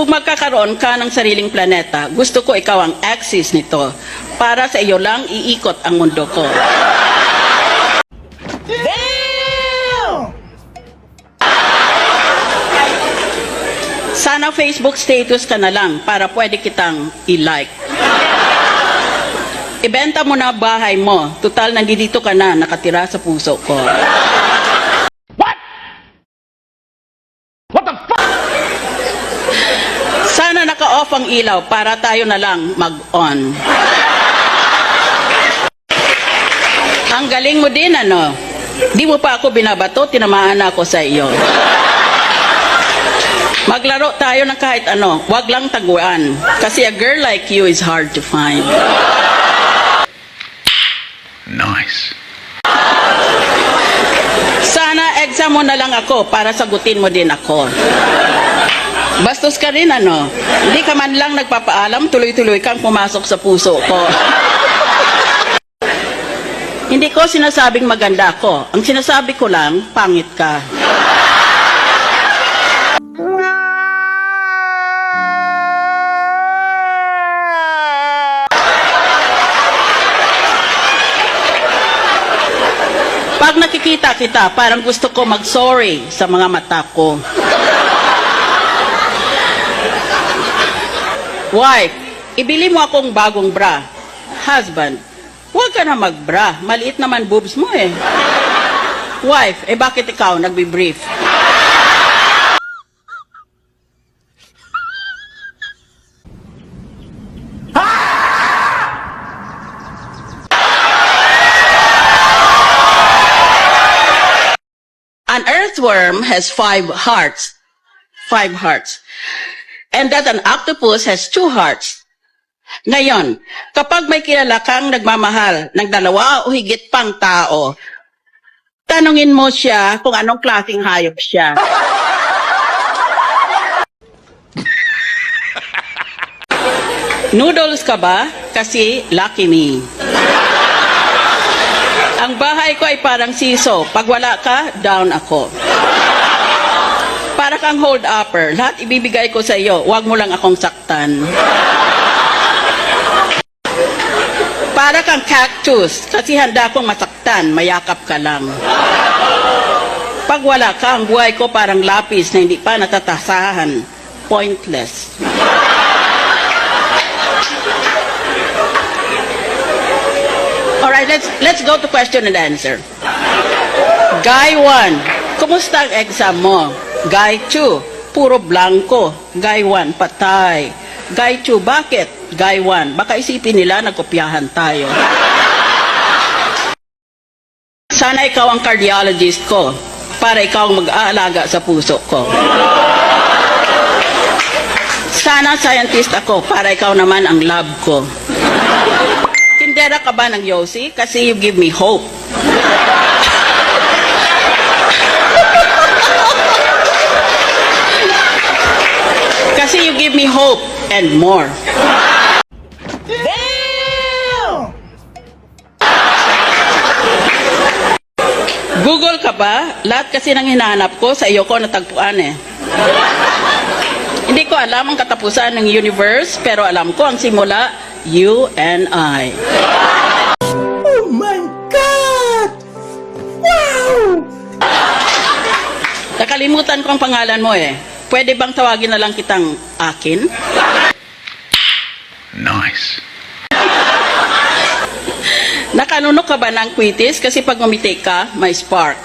Kung magkakaroon ka ng sariling planeta, gusto ko ikaw ang axis nito. Para sa iyo lang iikot ang mundo ko. Sana Facebook status ka na lang para pwede kitang i-like. Ibenta mo na bahay mo. Tutal, nandito ka na, nakatira sa puso ko. Sana naka-off ang ilaw para tayo na lang mag-on. Ang galing mo din, ano? Di mo pa ako binabato, tinamaan na ako sa iyo. Maglaro tayo ng kahit ano, wag lang taguan. Kasi a girl like you is hard to find. Nice. Sana exam mo na lang ako para sagutin mo din ako. Bastos ka rin ano. Hindi ka man lang nagpapaalam, tuloy-tuloy kang pumasok sa puso ko. Hindi ko sinasabing maganda ako. Ang sinasabi ko lang, pangit ka. Pag nakikita kita, parang gusto ko mag-sorry sa mga mata ko. Wife, ibili mo akong bagong bra. Husband, huwag ka na mag-bra. Maliit naman boobs mo eh. Wife, eh bakit ikaw nagbi-brief? An earthworm has five hearts. Five hearts. And that an octopus has two hearts. Ngayon, kapag may kilala kang nagmamahal ng dalawa o higit pang tao, tanungin mo siya kung anong klaseng hayop siya. Noodles ka ba? Kasi lucky me. Ang bahay ko ay parang siso. Pag wala ka, down ako. Kang hold upper. Lahat ibibigay ko sa iyo. Huwag mo lang akong saktan. Para kang cactus. Kasi handa akong masaktan. Mayakap ka lang. Pag wala ka, ang buhay ko parang lapis na hindi pa natatasahan. Pointless. Alright, let's let's go to question and answer. Guy 1, kumusta ang exam mo? Guy 2, puro blanco. Guy 1, patay. Guy 2, bakit? Guy 1, baka isipin nila nagkopyahan tayo. Sana ikaw ang cardiologist ko para ikaw ang mag-aalaga sa puso ko. Sana scientist ako para ikaw naman ang lab ko. Tindera ka ba ng Yossi? Kasi you give me hope. Kasi you give me hope and more. Google ka ba? Lahat kasi nang hinahanap ko sa iyo ko natagpuan eh. Hindi ko alam ang katapusan ng universe, pero alam ko ang simula, you and I. Oh my God! Wow! Nakalimutan ko ang pangalan mo eh. Pwede bang tawagin na lang kitang akin? Nice. Nakanunok ka ba ng quitis? Kasi pag umiti ka, may spark.